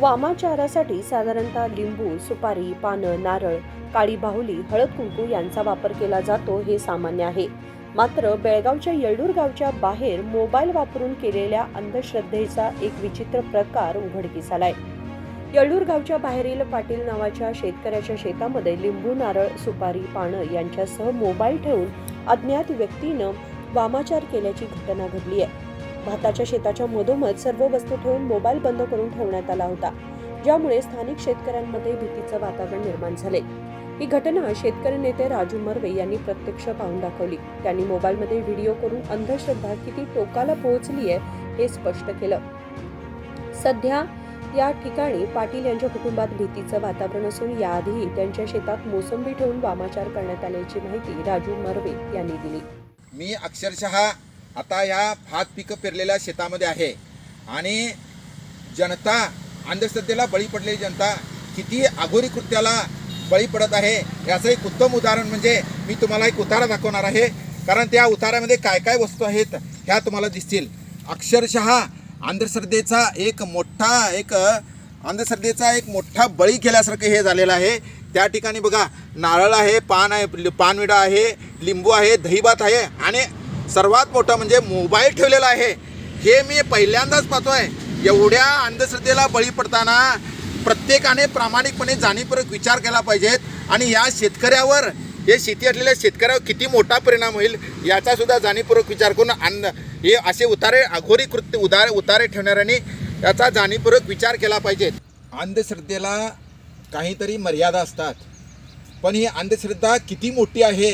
वामाचारासाठी साधारणतः लिंबू सुपारी पानं नारळ काळी बाहुली हळद कुंकू यांचा वापर केला जातो हे सामान्य आहे. मात्र बेळगावच्या येळूर गावच्या बाहेर मोबाईल वापरून केलेल्या अंधश्रद्धेचा एक विचित्र प्रकार उघडकीस आलाय. येळूर गावच्या बाहेरील पाटील नावाच्या शेतकऱ्याच्या शेतामध्ये लिंबू नारळ सुपारी पानं यांच्यासह मोबाईल ठेवून अज्ञात व्यक्तीनं वामाचार केल्याची घटना घडली आहे. भाताच्या शेताच्या मधोमध सर्व वस्तू ठेवून मोबाईल बंद करून ठेवण्यात आला होता ज्यामुळे स्थानिक शेतकऱ्यांमध्ये भीतीचं वातावरण निर्माण झाले. ही घटना शेतकरी नेते राजू मर्वे यांनी प्रत्यक्ष पाहून दाखवली. त्यांनी मोबाईलमध्ये व्हिडिओ करून अंधश्रद्धा किती टोकाला पोहोचली आहे हे स्पष्ट केलं. सध्या या ठिकाणी पाटील यांच्या कुटुंबात भीतीचं वातावरण असून याआधीही त्यांच्या शेतात मोसंबी ठेवून वामाचार करण्यात आल्याची माहिती राजू मर्वे यांनी दिली. मी अक्षरशः आता ह्या भात पिकं पेरलेल्या शेतामध्ये आहे. आणि जनता अंधश्रद्धेला बळी पडलेली जनता किती अघोरी कृत्याला बळी पडत आहे याचं एक उत्तम उदाहरण म्हणजे मी तुम्हाला एक उतारा दाखवणार आहे. कारण त्या उतारामध्ये काय काय वस्तू आहेत ह्या तुम्हाला दिसतील. अक्षरशः अंधश्रद्धेचा एक मोठा एक अंधश्रद्धेचा एक मोठा बळी केल्यासारखं हे झालेलं आहे. त्या ठिकाणी बघा नारळ आहे पान आहे पानविडा आहे लिंबू आहे दहीभात आहे आणि सर्वात मोठं म्हणजे मोबाईल ठेवलेला आहे. हे मी पहिल्यांदाच पाहतो आहे एवढ्या अंधश्रद्धेला बळी पडताना प्रत्येकाने प्रामाणिकपणे जाणीवपूर्वक विचार केला पाहिजेत आणि या शेतकऱ्यावर हे शेती असलेल्या शेतकऱ्यावर किती मोठा परिणाम होईल याचासुद्धा जाणीवपूर्वक विचार करून अन्न हे असे उतारे अघोरी कृत्य उदार उतारे ठेवणाऱ्यांनी याचा जाणीवपूर्वक विचार केला पाहिजेत अंधश्रद्धेला काहीतरी मर्यादा असतात. पण ही अंधश्रद्धा किती मोठी आहे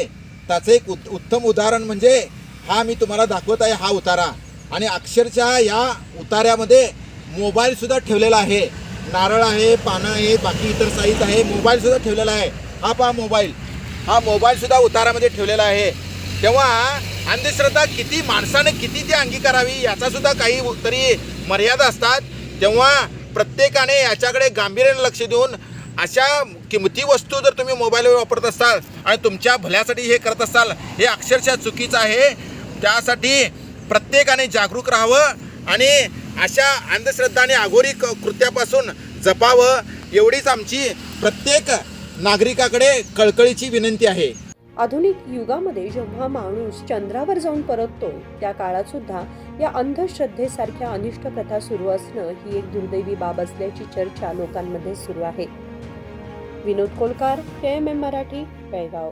त्याचं एक उत् उत्तम उदाहरण म्हणजे हा मी तुम्हाला दाखवत आहे हा उतारा. आणि अक्षरशः या उतार्यामध्ये मोबाईलसुद्धा ठेवलेला आहे. नारळ आहे पानं आहे बाकी इतर साहित्य आहे मोबाईलसुद्धा ठेवलेला आहे. हा पहा मोबाईल. हा मोबाईलसुद्धा उतारामध्ये ठेवलेला आहे. तेव्हा अंधश्रद्धा किती माणसाने किती ती अंगीकारावी याचासुद्धा काही तरी मर्यादा असतात. तेव्हा प्रत्येकाने याच्याकडे गांभीर्याने लक्ष देऊन अशा किमती वस्तू जर तुम्ही मोबाईलवर वापरत असाल आणि तुमच्या भल्यासाठी हे करत असाल हे अक्षरशः चुकीचं आहे. त्यासाठी प्रत्येकाने जागरूक राहावं आणि अशा अंधश्रद्धा आणि आघोरी क- कृत्यापासून जपावं एवढीच आमची प्रत्येक नागरिकाकडे कळकळीची विनंती आहे. आधुनिक युगामध्ये जेव्हा माणूस चंद्रावर जाऊन परततो त्या काळात सुद्धा या अंधश्रद्धेसारख्या अनिष्ट प्रथा सुरू असणं ही एक दुर्दैवी बाब असल्याची चर्चा लोकांमध्ये सुरू आहे. Vinod Kolkar K M M Marathi Belgaum.